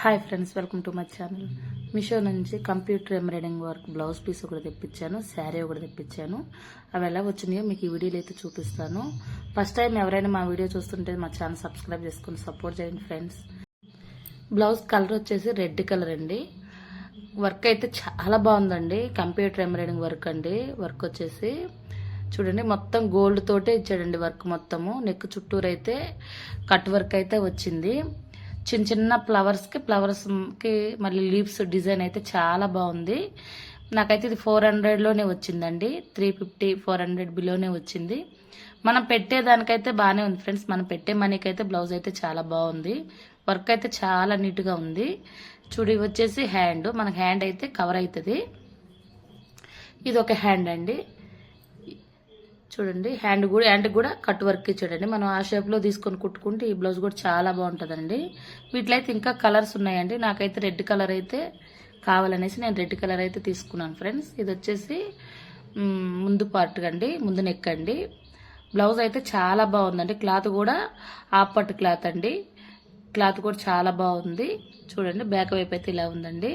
Hi friends welcome to my channel Meesho నుంచి computer embroidering work blouse piece ఒకటి తెప్పించాను శారీ ఒకటి తెప్పించాను. అవి ఎలా వచ్చినాయో మీకు ఈ వీడియోలో అయితే చూపిస్తాను. ఫస్ట్ టైం ఎవరైనా మా వీడియో చూస్తుంటే మా ఛానల్ సబ్స్క్రైబ్ చేసుకుని సపోర్ట్ చేయండి ఫ్రెండ్స్ బ్లౌజ్ కలర్ వచ్చేసి రెడ్ కలర్ అండి. వర్క్ అయితే చాలా బాగుందండి. కంప్యూటర్ ఎంబ్రాయిడింగ్ వర్క్ అండి. వర్క్ వచ్చేసి చూడండి మొత్తం గోల్డ్ తోటే ఇచ్చాడండి వర్క్ మొత్తము. నెక్ చుట్టూరు అయితే కట్ వర్క్ అయితే వచ్చింది. చిన్న చిన్న ఫ్లవర్స్కి ఫ్లవర్స్కి మళ్ళీ లీవ్స్ డిజైన్ అయితే చాలా బాగుంది. నాకైతే ఇది ఫోర్ హండ్రెడ్లోనే వచ్చిందండి. త్రీ ఫిఫ్టీ ఫోర్ హండ్రెడ్ బిలోనే వచ్చింది. మనం పెట్టేదానికైతే బాగానే ఉంది ఫ్రెండ్స్. మనం పెట్టే మనీకి అయితే బ్లౌజ్ అయితే చాలా బాగుంది. వర్క్ అయితే చాలా నీట్గా ఉంది. చూడి వచ్చేసి హ్యాండ్. మనకి హ్యాండ్ అయితే కవర్ అవుతుంది. ఇది ఒక హ్యాండ్ అండి. చూడండి హ్యాండ్ కూడా హ్యాండ్ కూడా కట్ వర్క్ చూడండి. మనం ఆ షేప్లో తీసుకొని కుట్టుకుంటే ఈ బ్లౌజ్ కూడా చాలా బాగుంటుందండి. వీటిలో అయితే ఇంకా కలర్స్ ఉన్నాయండి. నాకైతే రెడ్ కలర్ అయితే కావాలనేసి నేను రెడ్ కలర్ అయితే తీసుకున్నాను ఫ్రెండ్స్ ఇది వచ్చేసి ముందు పార్ట్ అండి ముందు నెక్ అండి. బ్లౌజ్ అయితే చాలా బాగుందండి. క్లాత్ కూడా ఆపట్ క్లాత్ అండి. క్లాత్ కూడా చాలా బాగుంది. చూడండి బ్యాక్ వైపు అయితే ఇలా ఉందండి.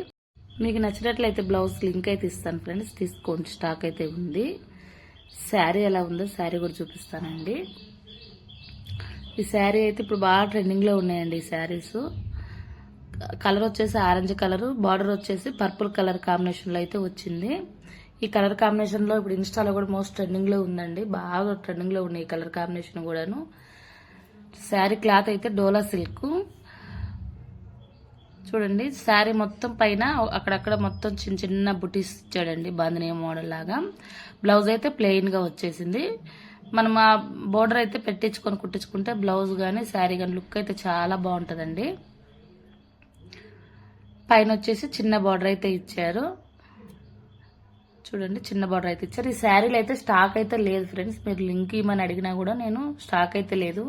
మీకు నచ్చినట్లయితే బ్లౌజ్ లింక్ అయితే ఇస్తాను ఫ్రెండ్స్ తీసుకోండి స్టాక్ అయితే ఉంది. శారీ ఎలా ఉందో శారీ కూడా చూపిస్తానండి. ఈ శారీ అయితే ఇప్పుడు బాగా ట్రెండింగ్లో ఉన్నాయండి ఈ శారీస్. కలర్ వచ్చేసి ఆరెంజ్ కలర్ బార్డర్ వచ్చేసి పర్పుల్ కలర్ కాంబినేషన్లో అయితే వచ్చింది. ఈ కలర్ కాంబినేషన్లో ఇప్పుడు ఇన్స్టాలో కూడా మోస్ట్ ట్రెండింగ్లో ఉందండి. బాగా ట్రెండింగ్లో ఉన్నాయి ఈ కలర్ కాంబినేషన్ కూడాను. శారీ క్లాత్ అయితే డోలా సిల్క్ చూడండి శారీ మొత్తం పైన అక్కడక్కడ మొత్తం చిన్న చిన్న బుటీస్ ఇచ్చాడండి బాంధనీయ మోడల్ లాగా. బ్లౌజ్ అయితే ప్లెయిన్గా వచ్చేసింది. మనం ఆ బోర్డర్ అయితే పెట్టించుకొని కుట్టించుకుంటే బ్లౌజ్ కానీ శారీ కానీ లుక్ అయితే చాలా బాగుంటుందండి. పైన వచ్చేసి చిన్న బార్డర్ అయితే ఇచ్చారు. చూడండి చిన్న బార్డర్ అయితే ఇచ్చారు. ఈ శారీలు అయితే స్టాక్ అయితే లేదు ఫ్రెండ్స్. మీరు లింక్ ఇవ్వమని అడిగినా కూడా నేను స్టాక్ అయితే లేదు.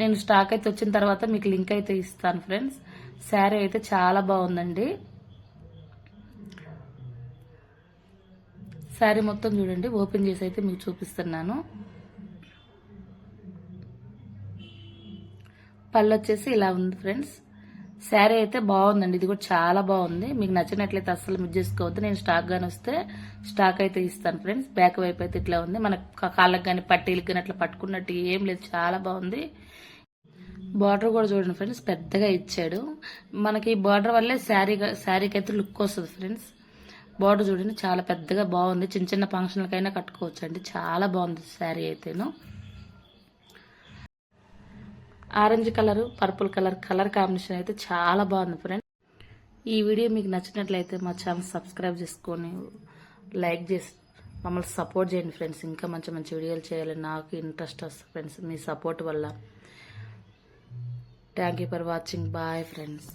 నేను స్టాక్ అయితే వచ్చిన తర్వాత మీకు లింక్ అయితే ఇస్తాను ఫ్రెండ్స్ శారీ అయితే చాలా బాగుందండి. శారీ మొత్తం చూడండి ఓపెన్ చేసి అయితే మీకు చూపిస్తున్నాను. పళ్ళు వచ్చేసి ఇలా ఉంది ఫ్రెండ్స్ శారీ అయితే బాగుందండి. ఇది కూడా చాలా బాగుంది. మీకు నచ్చినట్లయితే అస్సలు మిస్ చేసుకోవద్దు. నేను స్టాక్ గాని వస్తే స్టాక్ అయితే ఇస్తాను ఫ్రెండ్స్ బ్యాక్ వైపు అయితే ఇట్లా ఉంది. మన కాళ్ళకి కానీ పట్టీలకు కానీ అట్లా పట్టుకున్నట్టు ఏం లేదు. చాలా బాగుంది. బార్డర్ కూడా చూడండి ఫ్రెండ్స్ పెద్దగా ఇచ్చాడు. మనకి ఈ బార్డర్ వల్లే శారీ శారీకి అయితే లుక్ వస్తుంది ఫ్రెండ్స్ బార్డర్ చూడండి. చాలా పెద్దగా బాగుంది. చిన్న చిన్న ఫంక్షన్లకైనా కట్టుకోవచ్చు అండి చాలా బాగుంది శారీ అయితేను. Orange colour purple colour colour combination అయితే చాలా బాగుంది ఫ్రెండ్స్ ఈ వీడియో మీకు నచ్చినట్లయితే మా ఛానల్ సబ్స్క్రైబ్ చేసుకొని లైక్ చేసి మమ్మల్ని సపోర్ట్ చేయండి ఫ్రెండ్స్. ఇంకా మంచి మంచి వీడియోలు చేయాలని నాకు ఇంట్రెస్ట్ వస్తుంది ఫ్రెండ్స్. మీ సపోర్ట్ వల్ల. Thank you for watching bye friends